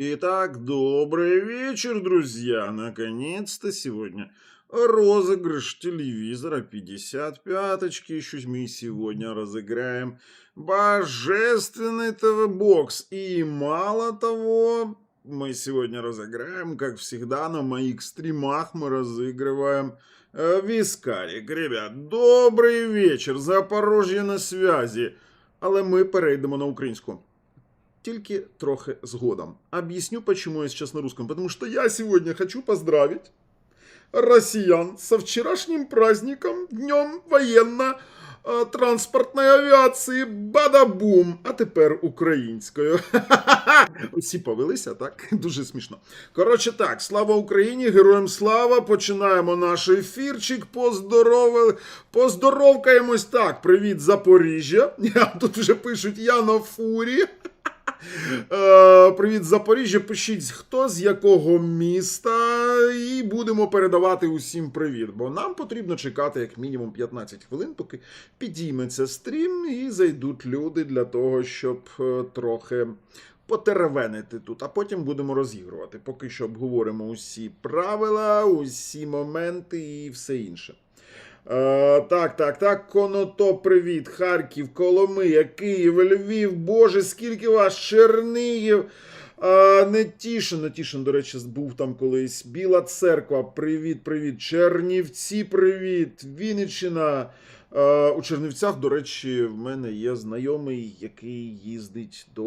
Итак, добрый вечер, друзья! Наконец-то сегодня розыгрыш телевизора 55-очки. Еще мы сегодня разыграем божественный ТВ-бокс. И мало того, мы сегодня разыграем, как всегда, на моих стримах мы разыгрываем э, вискарик. Ребят, добрий вечір! Запорожжя на связі. Але ми перейдемо на українську. Тільки трохи згодом. Объясню, почему я сейчас на русском. Потому что я сегодня хочу поздравить россиян со вчерашним праздником, Днем военно-транспортной авіації. Бадабум! А тепер українською. Всі повелися, так? Дуже смішно. Коротше так, слава Україні, героям слава! Починаємо наш ефірчик. Поздоровили. Поздоровкаємось так. Привіт, Запоріжжя. Тут вже пишуть я на фурі. Е, Привіт, Запоріжжя. Пишіть, хто з якого міста, і будемо передавати усім привіт. Бо нам потрібно чекати як мінімум 15 хвилин, поки підійметься стрім, і зайдуть люди для того, щоб е, трохи потеревенити тут. А потім будемо розігрувати. Поки що обговоримо усі правила, усі моменти і все інше. Е, так, так, так, Конотоп, привіт, Харків, Коломия, Київ, Львів, Боже, скільки вас, Чернігів, е, Нетішин, Нетішин, до речі, був там колись. Біла церква, привіт, привіт, Чернівці, привіт, Вінниччина. Е, у Чернівцях, до речі, в мене є знайомий, який їздить до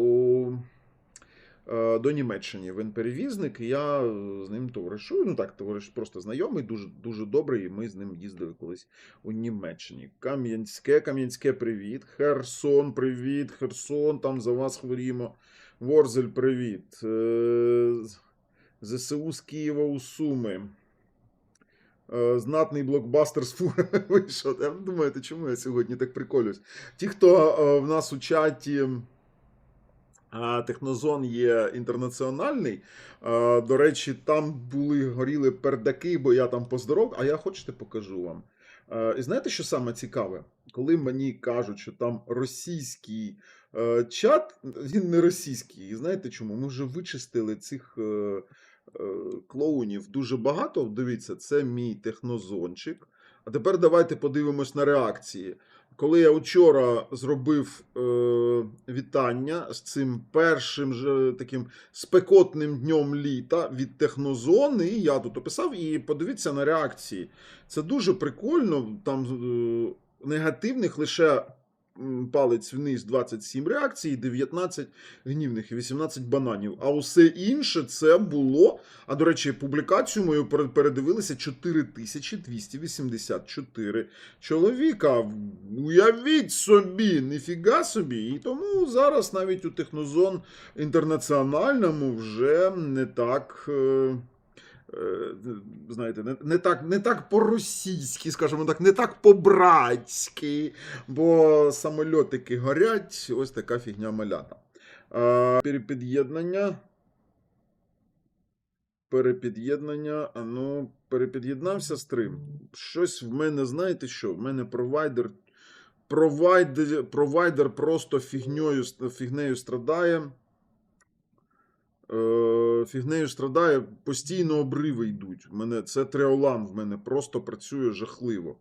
до Німеччини. Він перевізник, і я е, з ним товаришую. Ну так, товариш просто знайомий, дуже дуже добрий. І ми з ним їздили колись у Німеччині. Кам'янське, Кам'янське, привіт. Херсон, привіт. Херсон, там за вас хворімо. Ворзель, привіт. Е, ЗСУ з Києва у Суми. Е, Знатний блокбастер з фурами вийшов. Думаєте, чому я сьогодні так приколююсь? Ті, хто е, в нас у чаті. А Технозон є інтернаціональний. До речі, там були горіли пердаки, бо я там поздоров, а я хочете покажу вам. І знаєте, що саме цікаве? Коли мені кажуть, що там російський е, чат, він не російський. І знаєте чому? Ми вже вичистили цих е, е, клоунів дуже багато. Дивіться, це мій технозончик. А тепер давайте подивимось на реакції. Коли я вчора зробив е, вітання з цим першим же таким спекотним днем літа від Технозони, я тут описав, і подивіться на реакції. Це дуже прикольно. Там е, негативних лише палець вниз 27 реакцій, 19 гнівних і 18 бананів. А усе інше це було. А до речі, публікацію мою передивилися 4284 чоловіка. Уявіть собі, ніфіга собі. І тому зараз навіть у Технозон інтернаціональному вже не так. Е, Знаєте, не, не так, не так по-російськи, скажімо так, не так по-братськи, бо самольотики горять, ось така фігня малята. Перепід'єднання. Перепід'єднання. Ну, перепід'єднався стрим. Щось в мене, знаєте що? В мене провайдер. Провайдер, провайдер просто фігньою, фігнею страдає. Е, фігнею страдає, постійно обриви йдуть. В мене це Треолан в мене просто працює жахливо.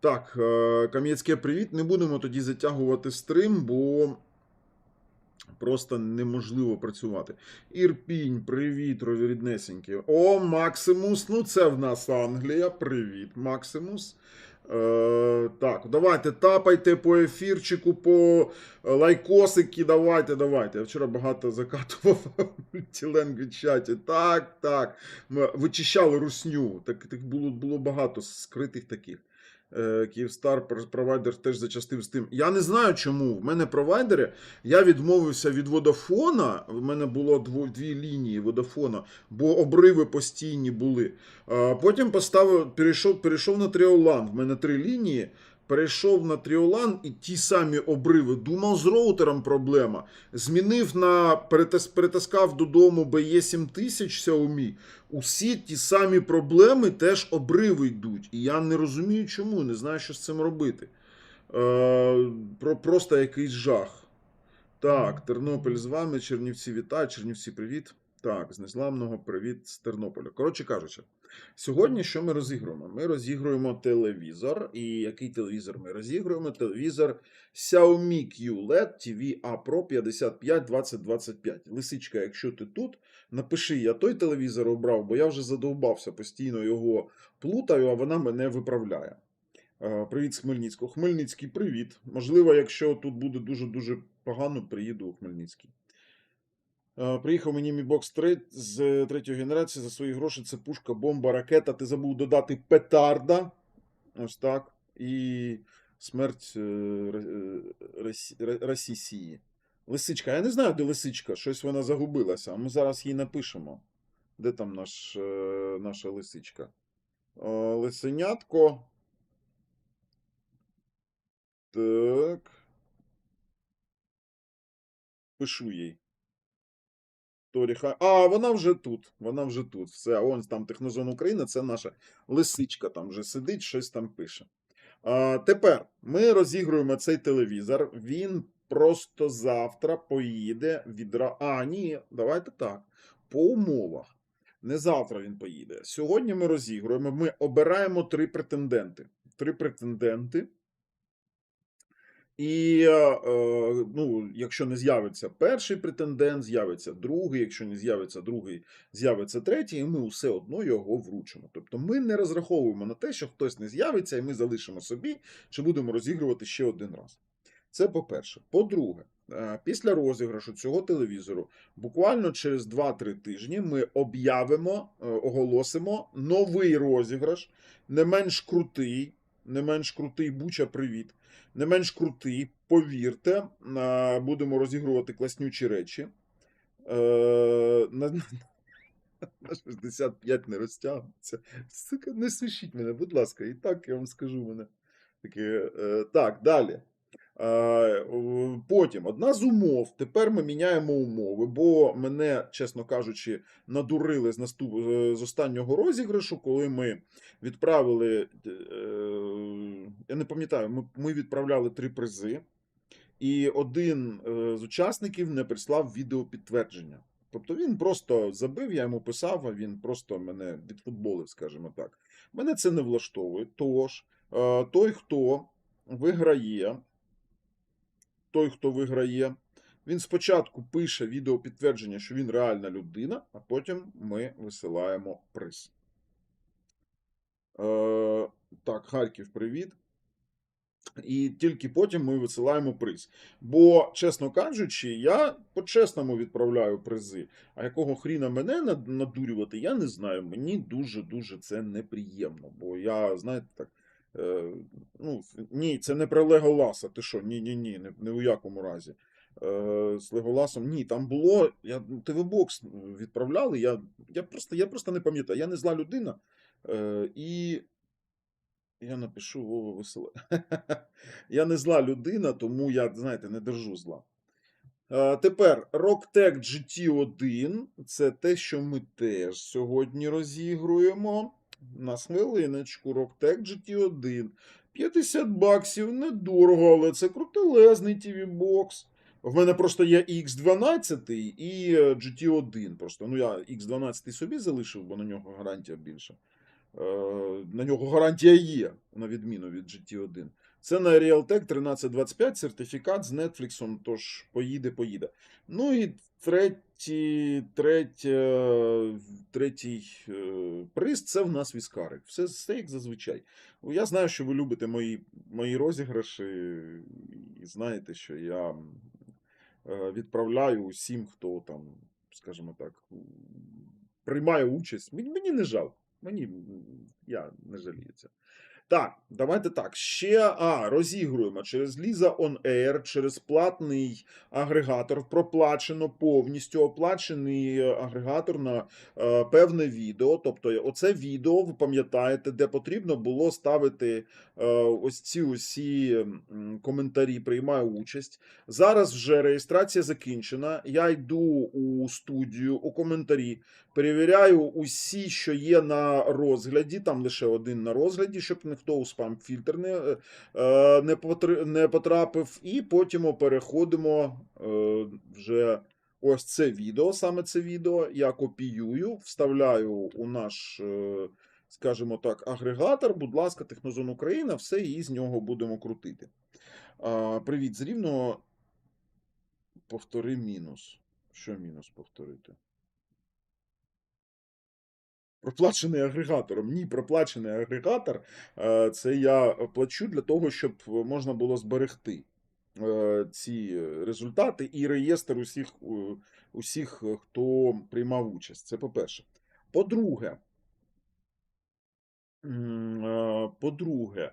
Так, е, Кам'янське привіт. Не будемо тоді затягувати стрим, бо просто неможливо працювати. Ірпінь, привіт, ріднесенькі. О, Максимус. Ну, це в нас Англія. Привіт, Максимус. Е, так, давайте тапайте по ефірчику, по е, лайкосики. Давайте, давайте. Я вчора багато закатував в чаті. Так, так. Ми вичищали русню. Так, так було, було багато скритих таких. Е, Київстар провайдер теж зачастив з тим. Я не знаю чому. В мене провайдери. Я відмовився від Водафона. В мене було дво, дві лінії Водафона, бо обриви постійні були. Потім поставив, перейшов, перейшов на Тріолан. В мене три лінії. Перейшов на Тріолан і ті самі обриви. Думав, з роутером проблема. Змінив на перетас, перетаскав додому BE 7000 Xiaomi. Усі ті самі проблеми теж обриви йдуть. І я не розумію, чому, не знаю, що з цим робити. Е, про, просто якийсь жах. Так, Тернопіль з вами, Чернівці вітаю, Чернівці привіт. Так, з Незламного привіт з Тернополя. Коротше кажучи, сьогодні що ми розігруємо? Ми розігруємо телевізор. І який телевізор ми розігруємо? Телевізор Xiaomi QLED TV A Pro 55 2025. Лисичка, якщо ти тут, напиши, я той телевізор обрав, бо я вже задовбався постійно його плутаю, а вона мене виправляє. Е, Привіт з Хмельницького. Хмельницький, привіт. Можливо, якщо тут буде дуже-дуже погано, приїду у Хмельницький. Е, Приїхав мені Mi Box 3 з третьої генерації за свої гроші. Це пушка, бомба, ракета. Ти забув додати петарда. Ось так. І смерть е, е, Росі- Ре- Росісії. Лисичка. Я не знаю, де лисичка. Щось вона загубилася. А ми зараз їй напишемо. Де там наш, наша лисичка? Лисенятко. Так. Пишу їй. Торі Ха- А, вона вже тут. Вона вже тут. Все, он там Технозон Україна, це наша лисичка там вже сидить, щось там пише. А, тепер ми розігруємо цей телевізор. Він просто завтра поїде відра. А, ні, давайте так. По умовах. Не завтра він поїде. Сьогодні ми розігруємо. Ми обираємо три претенденти. Три претенденти. І е, е, ну, якщо не з'явиться перший претендент, з'явиться другий. Якщо не з'явиться другий, з'явиться третій, і ми все одно його вручимо. Тобто ми не розраховуємо на те, що хтось не з'явиться, і ми залишимо собі, чи будемо розігрувати ще один раз. Це по-перше. По-друге, е, після розіграшу цього телевізору, буквально через 2-3 тижні ми об'явимо, оголосимо новий розіграш, не менш крутий, не менш крутий Буча, привіт. Не менш крутий, повірте, будемо розігрувати класнючі речі. Е, на, на 65 не розтягнуться. Не сушіть мене, будь ласка, і так я вам скажу мене. Е, так, далі. Е, Потім одна з умов. Тепер ми міняємо умови, бо мене, чесно кажучи, надурили з наступ... з останнього розіграшу, коли ми відправили. е, Я не пам'ятаю, ми, відправляли три призи, і один е, з учасників не прислав відеопідтвердження. Тобто він просто забив, я йому писав, а він просто мене відфутболив, скажімо так. Мене це не влаштовує. Тож, той, хто виграє, той, хто виграє, він спочатку пише відеопідтвердження, що він реальна людина, а потім ми висилаємо приз. Е, так, Харків, привіт. І тільки потім ми висилаємо приз. Бо, чесно кажучи, я по-чесному відправляю призи. А якого хріна мене надурювати, я не знаю. Мені дуже-дуже це неприємно. Бо я, знаєте, так. Е, ну, ні, це не про Леголаса. Ти що? Ні, ні, ні, не, не у якому разі. Е, з Леголасом. Ні, там було. Я ТВ-бокс відправляли. Я, я, просто, я просто не пам'ятаю. Я не зла людина. Е, і я напишу Вова веселе. Я не зла людина, тому я, знаєте, не держу зла. Е, Тепер Rocktech GT1 це те, що ми теж сьогодні розігруємо. На хвилиночку, Rocktech GT1. 50 баксів, недорого, але це крутелезний TV-бокс. В мене просто є X12 і е, GT1. Просто ну я X12 собі залишив, бо на нього гарантія більша. Е, на нього гарантія є, на відміну від GT1. Це на Realtek 1325 сертифікат з Netflix, тож поїде, поїде. Ну і третій, третє, третій е, приз це в нас віскарик. Все, все як зазвичай. Я знаю, що ви любите мої, мої розіграші, і знаєте, що я е, відправляю усім, хто там, скажімо так, приймає участь. Мені, не жалко. Мені я не жалію. Так, давайте так. Ще а, розігруємо через Lisa On Air, через платний агрегатор, проплачено повністю оплачений агрегатор на е, певне відео. Тобто, оце відео, ви пам'ятаєте, де потрібно було ставити е, ось ці усі коментарі, приймаю участь. Зараз вже реєстрація закінчена. Я йду у студію, у коментарі, перевіряю усі, що є на розгляді, там лише один на розгляді, щоб ніхто ніхто у спам-фільтр не, е, е, не, потрапив. І потім переходимо е, вже ось це відео, саме це відео. Я копіюю, вставляю у наш, скажімо так, агрегатор. Будь ласка, Технозон Україна, все і з нього будемо крутити. Привіт, з рівного. Повтори мінус. Що мінус повторити? Проплачений агрегатором. Ні, проплачений агрегатор. е, Це я плачу для того, щоб можна було зберегти е, ці результати і реєстр усіх, усіх, хто приймав участь. Це по-перше. По-друге, е, по-друге,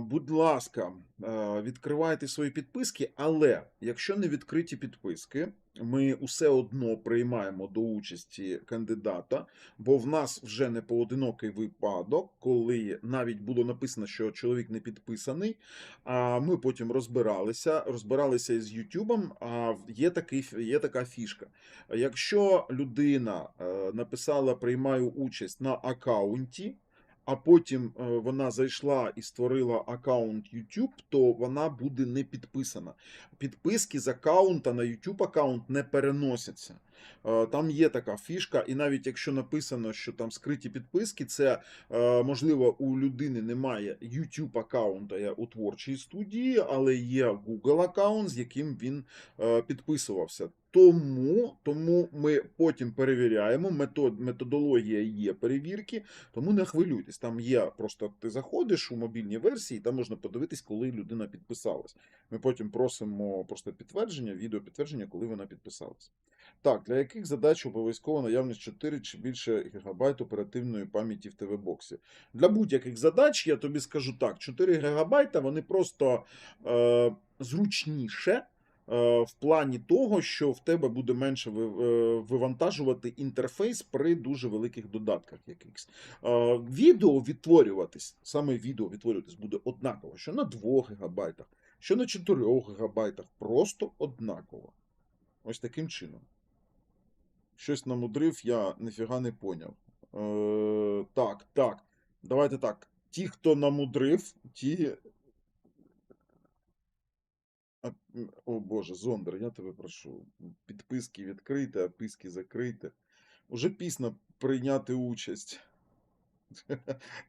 будь ласка, е, відкривайте свої підписки, але якщо не відкриті підписки, ми усе одно приймаємо до участі кандидата, бо в нас вже не поодинокий випадок, коли навіть було написано, що чоловік не підписаний. А ми потім розбиралися, розбиралися із Ютубом. А є такий є така фішка. Якщо людина е, написала приймаю участь на акаунті. А потім е, вона зайшла і створила аккаунт YouTube, то вона буде не підписана. Підписки з аккаунта на YouTube аккаунт не переносяться. Е, Там є така фішка, і навіть якщо написано, що там скриті підписки, це е, можливо у людини немає YouTube аккаунта у творчій студії, але є Google аккаунт, з яким він е, підписувався. Тому, тому ми потім перевіряємо. Метод, методологія є перевірки, тому не хвилюйтесь. Там є просто ти заходиш у мобільній версії, там можна подивитись, коли людина підписалась. Ми потім просимо просто підтвердження, відео підтвердження, коли вона підписалась. Так, для яких задач обов'язково наявність 4 чи більше гігабайт оперативної пам'яті в ТВ-боксі? Для будь-яких задач я тобі скажу так: 4 гігабайта вони просто е, зручніше. е, В плані того, що в тебе буде менше е, вивантажувати інтерфейс при дуже великих додатках якихось. Е, Відео відтворюватись, саме відео відтворюватись буде однаково, що на 2 гігабайтах, що на 4 гігабайтах, просто однаково. Ось таким чином. Щось намудрив, я ніфіга не поняв. Е, так, так. Давайте так. Ті, хто намудрив, ті. О Боже, Зондер, я тебе прошу. Підписки відкрийте, а писки закрийте. Уже пізно прийняти участь.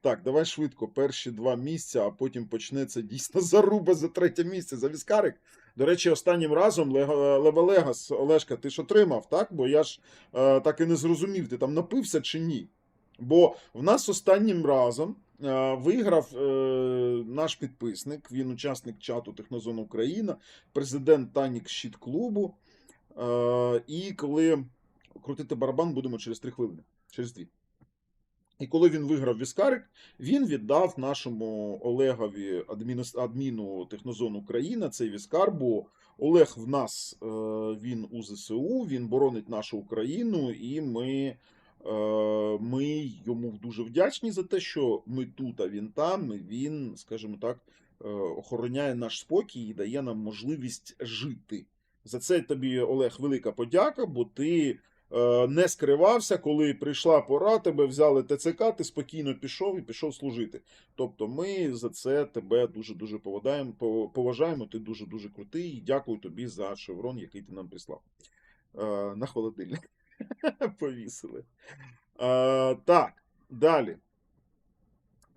Так, давай швидко. Перші два місця, а потім почнеться дійсно заруба за третє місце. За віскарик. До речі, останнім разом Лего- Левелегас, Олешка, ти ж отримав, так? Бо я ж е, так і не зрозумів, ти там напився чи ні. Бо в нас останнім разом е, виграв е, наш підписник, він учасник чату Технозон Україна, президент Танік Щит клубу. Е, і коли крутити барабан будемо через 3 хвилини. Через 2. І коли він виграв Віскарик, він віддав нашому Олегові адміну, адміну Технозон Україна цей Віскар, бо Олег в нас е, він у ЗСУ, він боронить нашу Україну, і ми, е, ми йому дуже вдячні за те, що ми тут, а він там. і Він, скажімо так, е, охороняє наш спокій і дає нам можливість жити. За це тобі, Олег, велика подяка, бо ти не скривався, коли прийшла пора, тебе взяли ТЦК, ти спокійно пішов і пішов служити. Тобто ми за це тебе дуже-дуже поважаємо, ти дуже-дуже крутий і дякую тобі за шеврон, який ти нам прислав. Е, на холодильник. Повісили. Е, так, далі.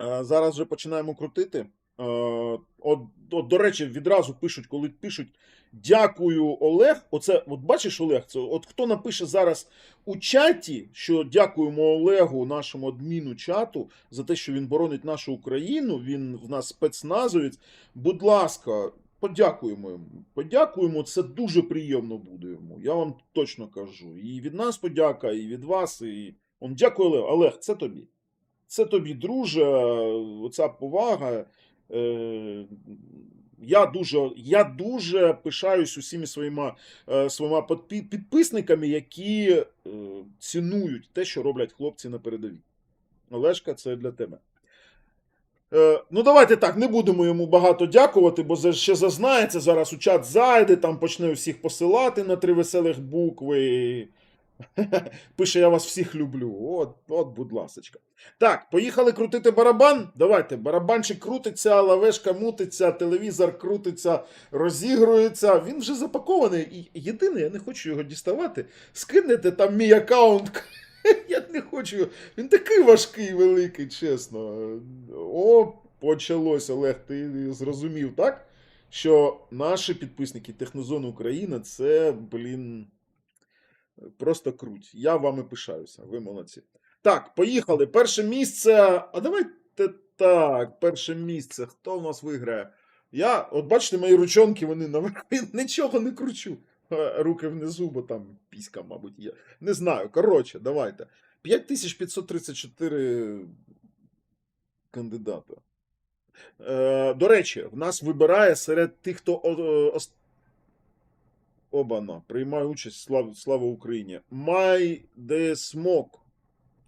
Е, зараз вже починаємо крутити. Е, от, от, до речі, відразу пишуть, коли пишуть Дякую, Олег. Оце, от бачиш, Олег, це от хто напише зараз у чаті, що дякуємо Олегу, нашому адміну чату, за те, що він боронить нашу Україну. Він в нас спецназовець. Будь ласка, подякуємо йому. Подякуємо, це дуже приємно буде йому. Я вам точно кажу. І від нас подяка, і від вас. І... Он, дякую, Олег. Олег, це тобі. Це тобі, друже, оця повага. Е, я дуже, я дуже пишаюсь усіма своїми, е, своїми подпі- підписниками, які е, цінують те, що роблять хлопці на передовій. Олешка, це для тебе. Е, ну, давайте так, не будемо йому багато дякувати, бо за- ще зазнається, зараз у чат зайде, там почне всіх посилати на три веселих букви. Пише, я вас всіх люблю. От, от, будь ласочка. Так, поїхали крутити барабан. Давайте. Барабанчик крутиться, лавешка мутиться, телевізор крутиться, розігрується. Він вже запакований. І єдине, я не хочу його діставати. Скинете там мій аккаунт. Я не хочу. Він такий важкий, великий, чесно. О, почалось, Олег, ти зрозумів, так? Що наші підписники Технозони Україна це, блін. Просто круть. Я вами пишаюся. Ви молодці. Так, поїхали. Перше місце. А давайте так. Перше місце. Хто в нас виграє? Я, от бачите, мої ручонки, вони наверху. Нічого не кручу. Е, Руки внизу, бо там піська, мабуть, є. Не знаю. Коротше, давайте. 5534 кандидата. Е, до речі, в нас вибирає серед тих, хто Обана, приймає участь, слава, слава Україні. Май де смок.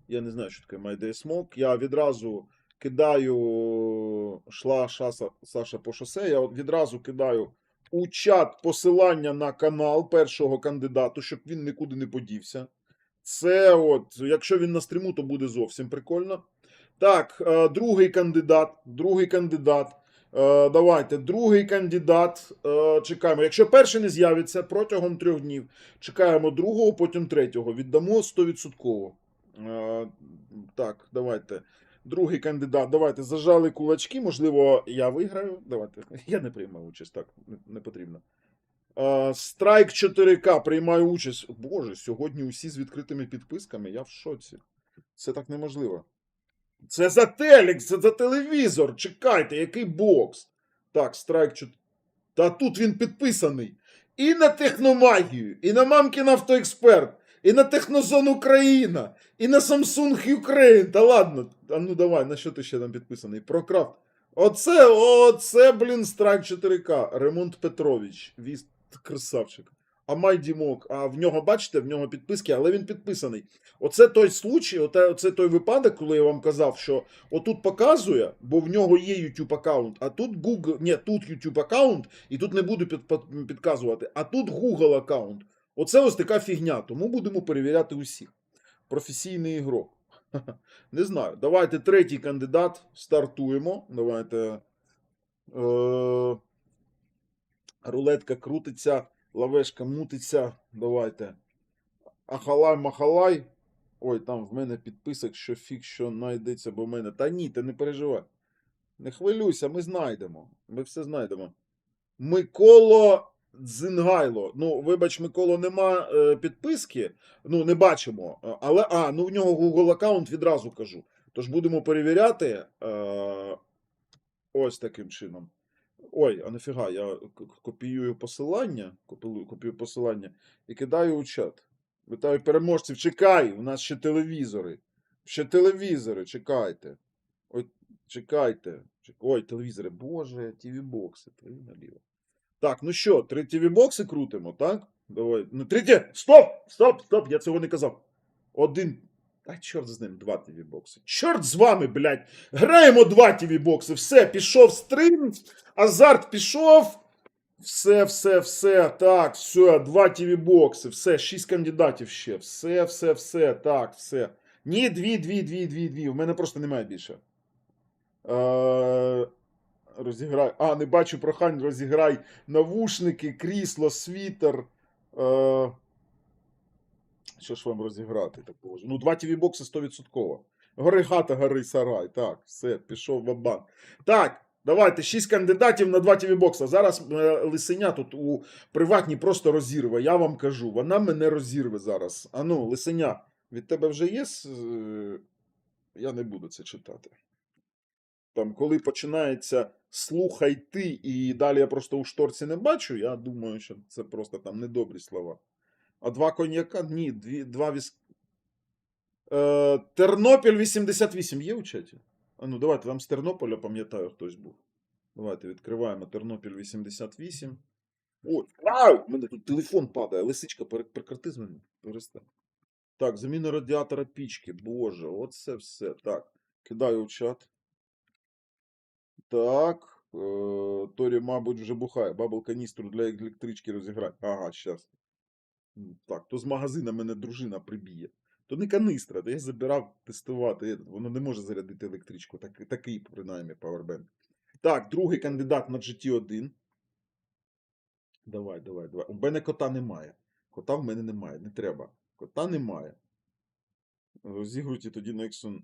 Я не знаю, що таке Май де смок. Я відразу кидаю шла шаса, Саша по шосе. Я відразу кидаю у чат посилання на канал першого кандидату, щоб він нікуди не подівся. Це от, якщо він на стріму, то буде зовсім прикольно. Так, е, другий кандидат. Другий кандидат. Е, Давайте, другий кандидат. Е, Чекаємо. Якщо перший не з'явиться протягом трьох днів, чекаємо другого, потім третього. Віддамо 100%. Е, Так, давайте. Другий кандидат. Давайте зажали кулачки. Можливо, я виграю. Давайте. Я не приймаю участь, так, не, потрібно. Страйк 4К приймаю участь. Боже, сьогодні усі з відкритими підписками. Я в шоці. Це так неможливо. Це за телек, це за телевізор. Чекайте, який бокс. Так, страйк 4. Та тут він підписаний. І на техномагію, і на мамкін автоексперт, і на Технозон Україна, і на Samsung Ukraine. Та ладно. А ну давай, на що ти ще там підписаний? Про крафт. Оце, оце, блін, страйк 4К. Ремонт Петрович. Віст красавчик. А Май Дімок, а в нього, бачите, в нього підписки, але він підписаний. Оце той случай, оце той випадок, коли я вам казав, що отут показує, бо в нього є YouTube аккаунт, а тут Google, ні, тут YouTube аккаунт, і тут не буду під, під- підказувати, а тут Google аккаунт. Оце ось така фігня, тому будемо перевіряти усіх. Професійний ігрок. Не знаю. Давайте третій кандидат. Стартуємо. Давайте. Е- рулетка крутиться, лавешка мутиться. Давайте. Ахалай махалай. Ой, там в мене підписок, що фік, що знайдеться, бо в мене. Та ні, ти не переживай. Не хвилюйся, ми знайдемо. Ми все знайдемо. Миколо Дзингайло. Ну, вибач, Миколо, нема е, підписки. Ну, не бачимо. Е, Але, а, ну в нього Google аккаунт відразу кажу. Тож будемо перевіряти. Е, ось таким чином. Ой, а нафіга, я копіюю посилання, копію посилання і кидаю у чат. Вітаю переможців, чекай, у нас ще телевізори. Ще телевізори, чекайте. Ой, чекайте. Ой, телевізори, боже, тіві-бокси, твої наліво. Так, ну що, три тіві-бокси крутимо, так? Давай. Ну, третє. Стоп! Стоп! Стоп! Я цього не казав. Один. А чорт з ним, два тіві-бокси. Чорт з вами, блядь! Граємо два тіві-бокси. Все, пішов стрім, азарт пішов. Все, все, все. Так, все, два тіві-бокси. Все, шість кандидатів ще. Все, все, все. Так, все. Ні, дві, дві, дві, дві, дві. У мене просто немає більше. Е, розіграй. А, не бачу прохань, розіграй навушники, крісло, світер. Е, що ж вам розіграти такого? Ну, два тіві-бокси 100%. Гори хата, гори сарай. Так, все, пішов бабан. Так, давайте, шість кандидатів на два тіві-бокса. Зараз е, лисеня тут у приватній просто розірве. Я вам кажу, вона мене розірве зараз. Ану, лисеня, від тебе вже є? е, Я не буду це читати. Там, коли починається слухай ти, і далі я просто у шторці не бачу, я думаю, що це просто там недобрі слова. А два коньяка? Ні, дві, два віс... Е, Тернопіль 88 є у чаті? А ну давайте, там з Тернополя, пам'ятаю, хтось був. Давайте відкриваємо Тернопіль 88. Ой, ау! У мене тут телефон падає. Лисичка, прекрати з мене. Перестань. Так, заміна радіатора пічки. Боже, оце все. Так, кидаю в чат. Так. Е, Торі, мабуть, вже бухає. Бабл каністру для електрички розіграти. Ага, щас. Так, то з магазина мене дружина приб'є. То не канистра, то я забирав тестувати. Воно не може зарядити електричку. Так, такий, принаймні, павербенк. Так, другий кандидат на GT1. Давай, давай, давай. У мене кота немає. Кота в мене немає, не треба. Кота немає. Розігруйте тоді Nexon.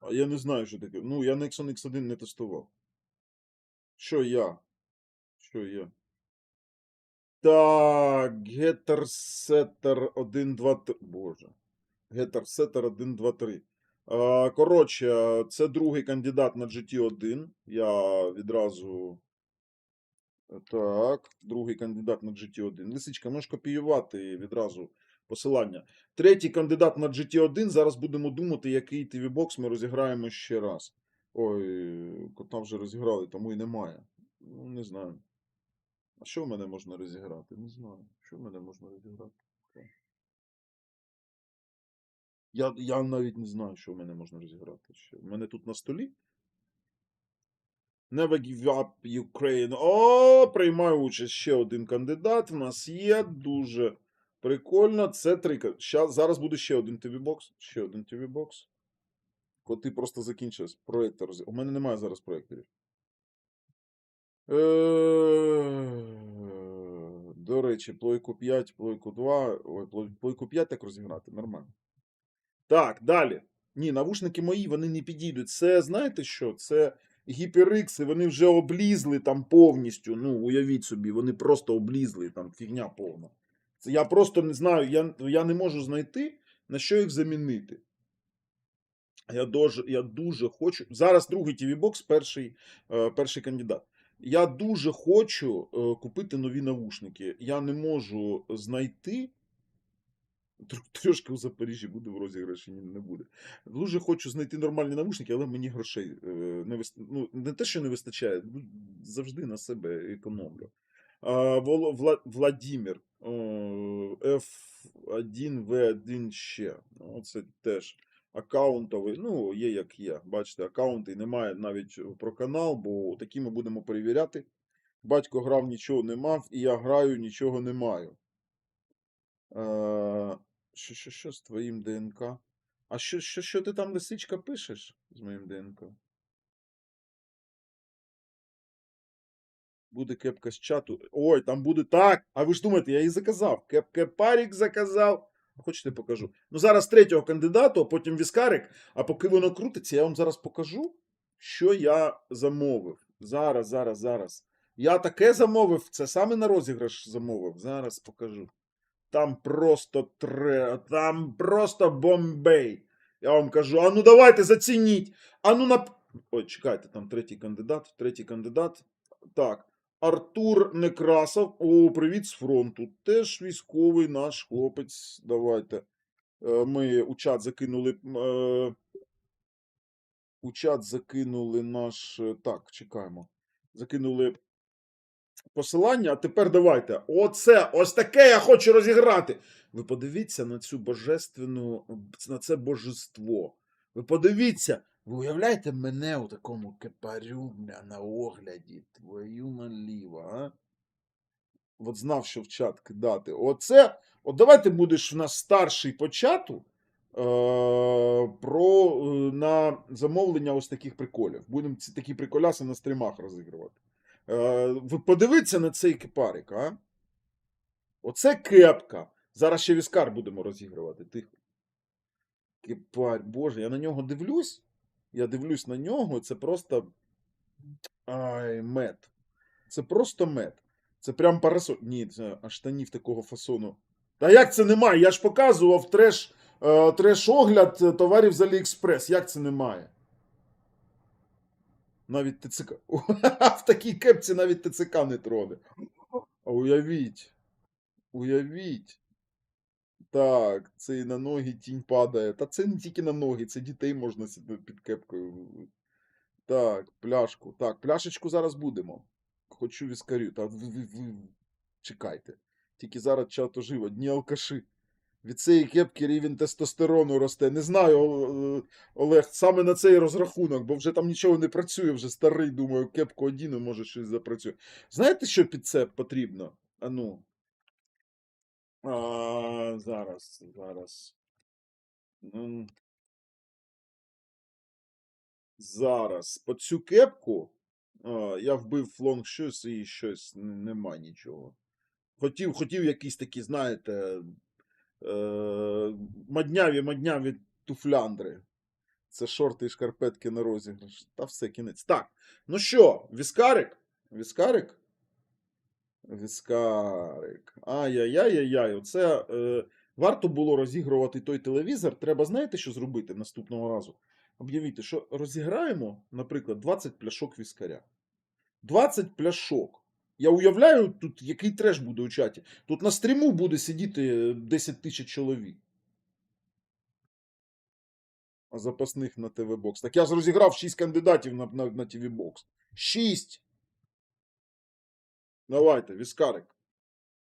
А я не знаю, що таке. Ну, я Nexon X1 не тестував. Що я? Що я? Так, Getter Setter 1, 2, 3. Боже. Getter Setter 1, 2, 3. Коротше, це другий кандидат на GT1. Я відразу. Так, другий кандидат на GT1. Лисичка, можеш копіювати відразу посилання. Третій кандидат на GT1. Зараз будемо думати, який TV-бокс ми розіграємо ще раз. Ой, кота вже розіграли, тому і немає. Ну, не знаю. А що в мене можна розіграти? Не знаю. Що в мене можна розіграти? Я, я навіть не знаю, що в мене можна розіграти. Ще. У мене тут на столі. Never give up Ukraine. О, приймає участь ще один кандидат. В нас є. Дуже прикольно. Це три. ка- Ща, зараз буде ще один TV-бокс. Ще один TV-бокс. Коти просто закінчились. Проєктор. У мене немає зараз проєкторів. Е, До речі, плойку 5, плойку 2. Ой, плойку 5 так розіграти. Нормально. Так, далі. Ні, навушники мої, вони не підійдуть. Це, знаєте що? Це гіперикси, вони вже облізли там повністю. Ну, уявіть собі, вони просто облізли, там фігня повна. Це я просто не знаю, я, я не можу знайти, на що їх замінити. Я дуже, я дуже хочу. Зараз другий TV-бокс, перший, е, перший кандидат. Я дуже хочу е, купити нові навушники. Я не можу знайти. Тр- Трошки у Запоріжжі буде в розіграші, ні, не буде. Дуже хочу знайти нормальні навушники, але мені грошей е, не вист... ну, не те, що не вистачає, ну, завжди на себе економлю. А. Вла... Владимир о, F1 V1 ще. Ну, Це теж аккаунтовий. Ну, є як є. Бачите, аккаунти немає навіть про канал, бо такі ми будемо перевіряти. Батько грав, нічого не мав, і я граю, нічого не маю. Е, Що, що, що з твоїм ДНК? А що, що, що ти там лисичка пишеш з моїм ДНК? Буде кепка з чату. Ой, там буде так. А ви ж думаєте, я її заказав. Кеп кепарік заказав. Хочете покажу. Ну, зараз третього кандидату, а потім віскарик. А поки воно крутиться, я вам зараз покажу, що я замовив. Зараз, зараз, зараз. Я таке замовив, це саме на розіграш замовив. Зараз покажу. Там просто тре, там просто бомбей. Я вам кажу, а ну давайте зацініть. А ну на. Ой, чекайте, там третій кандидат, третій кандидат. Так. Артур Некрасов. О, привіт з фронту. Теж військовий наш хлопець. Давайте. Е, Ми у чат закинули. е, У чат закинули наш. е, Так, чекаємо. Закинули посилання. А тепер давайте. Оце, ось таке я хочу розіграти. Ви подивіться на цю божественну, на це божество. Ви подивіться. Ви уявляєте мене у такому кепарю на огляді. Твою наліво, а? От знав, що в чат кидати. Оце. От давайте будеш в нас старший по чату. Е, про е, на замовлення ось таких приколів. Будемо ці такі приколяси на стрімах розігрувати. Е, ви подивіться на цей кепарик, а? Оце кепка. Зараз ще віскар будемо розігрувати. Тихо. Кепарь, боже, я на нього дивлюсь. Я дивлюсь на нього, це просто. Ай, мед. Це просто мед. Це прям парасоль. Ні, це аж штанів такого фасону. Та як це немає? Я ж показував треш, е, треш-огляд е, товарів з Аліекспрес. Як це немає? Навіть ТЦК. В такій кепці навіть ТЦК не троне. А уявіть. Уявіть. Так, це і на ноги тінь падає. Та це не тільки на ноги, це дітей можна під кепкою. Так, пляшку. Так, пляшечку зараз будемо. Хочу віскарю. Та ви, ви, ви чекайте. Тільки зараз чат ожив, одні алкаші. Від цієї кепки рівень тестостерону росте. Не знаю, Олег, саме на цей розрахунок, бо вже там нічого не працює, вже старий, думаю, кепку одіну, може щось запрацює. Знаєте, що під це потрібно? А ну. А, зараз, зараз. Зараз. По цю кепку а, я вбив флонг щось і щось нема нічого. Хотів, хотів якісь такі, знаєте, е, мадняві, мадняві туфляндри. Це шорти і шкарпетки на розіграш. Та все, кінець. Так. Ну що, віскарик? Віскарик? Віскарик. Ай-яй-яй-яй-яй. Оце е, варто було розігрувати той телевізор. Треба, знаєте, що зробити наступного разу? Об'явити, що розіграємо, наприклад, 20 пляшок віскаря. 20 пляшок. Я уявляю, тут який треш буде у чаті. Тут на стріму буде сидіти 10 тисяч чоловік. А запасних на ТВ Бокс. Так я ж розіграв 6 кандидатів на, на, на ТВ Бокс. 6. Давайте, віскарик.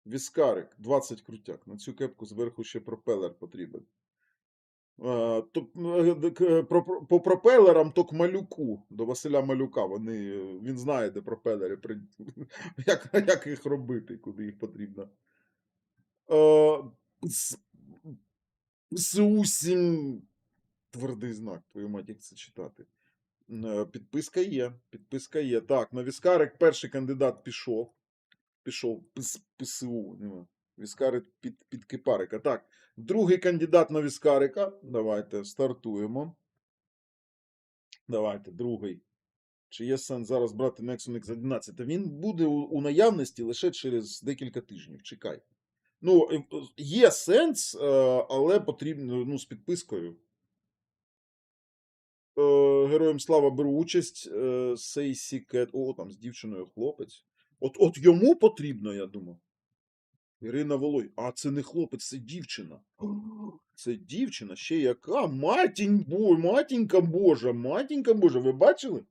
Віскарик, 20 крутяк. На цю кепку зверху ще пропелер потрібен. Е, к- про- про- по пропелерам то к малюку, до Василя Малюка. Вони, е, він знає, де пропелери, як, як їх робити, куди їх потрібно. Е, С- СУ-7. Твердий знак, твою мать, як це читати. Е, Підписка є. Підписка є. Так, на віскарик перший кандидат пішов. Пішов ПС, ПСУ. нема. Віскарик під, під кипарика. Так, другий кандидат на віскарика. Давайте стартуємо. Давайте, другий. Чи є сенс зараз брати Nexon X11? Він буде у, у наявності лише через декілька тижнів. Чекай. Ну, е, е, є сенс, е, але потрібно ну, з підпискою. Героям слава беру участь. Сейсі Кет. О, там з дівчиною хлопець. От, от йому потрібно, я думаю. Ірина Волой. А це не хлопець, це дівчина. Це дівчина ще яка? Матінь матінька Божа, матінька Божа. Ви бачили?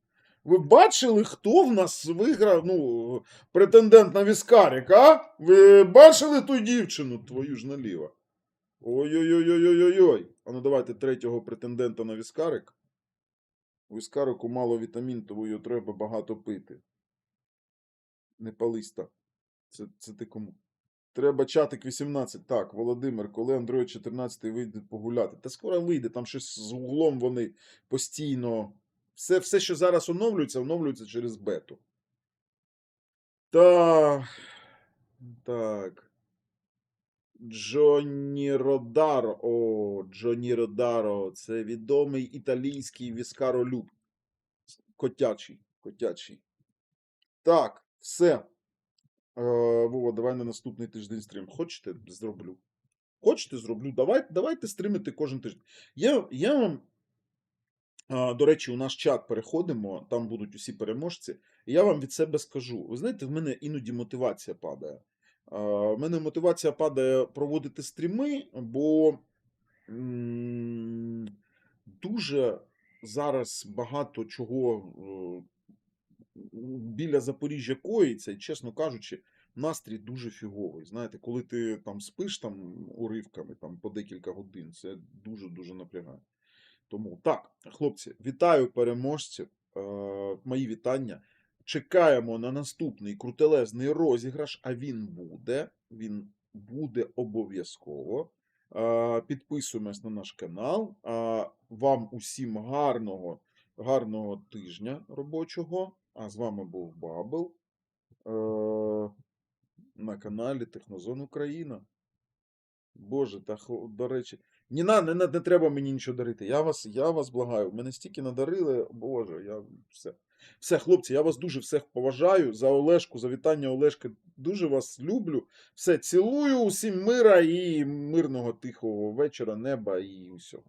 Ви бачили, хто в нас виграв, ну, претендент на віскарик, а? Ви бачили ту дівчину, твою ж наліво? Ой-ой-ой-ой-ой-ой. А ну давайте третього претендента на віскарик. Віскарику мало вітамін, тому його треба багато пити. Не пались так. Це, це ти кому? Треба чатик 18. Так, Володимир, коли Android 14 вийде погуляти? Та скоро вийде, там щось з углом вони постійно. Все, все, що зараз оновлюється, оновлюється через бету. Так. Так. Джонні Родаро. О, Джонні Родаро. Це відомий італійський віскаролюб. Котячий. Котячий. Так, все. Вова, давай на наступний тиждень стрім. Хочете, зроблю. Хочете, зроблю. Давай, давайте стримити кожен тиждень. Я, я вам, до речі, у наш чат переходимо, там будуть усі переможці. Я вам від себе скажу: ви знаєте, в мене іноді мотивація падає. В мене мотивація падає проводити стріми, бо дуже зараз багато чого е, біля Запоріжжя коїться, і, чесно кажучи, настрій дуже фіговий. Знаєте, коли ти там спиш там уривками там, по декілька годин, це дуже-дуже напрягає. Тому так, хлопці, вітаю переможців. Е, мої вітання. Чекаємо на наступний крутелезний розіграш, а він буде. Він буде обов'язково. Е, підписуємось на наш канал. Е, вам усім гарного, гарного тижня робочого. А з вами був Бабл е, на каналі Технозон Україна. Боже, та до речі. Ні, не, не, не треба мені нічого дарити. Я вас, я вас благаю. Мене стільки надарили, Боже, я все. Все, хлопці, я вас дуже всіх поважаю за Олешку, за вітання Олешки. Дуже вас люблю. Все, цілую, усім мира і мирного тихого вечора, неба і усього.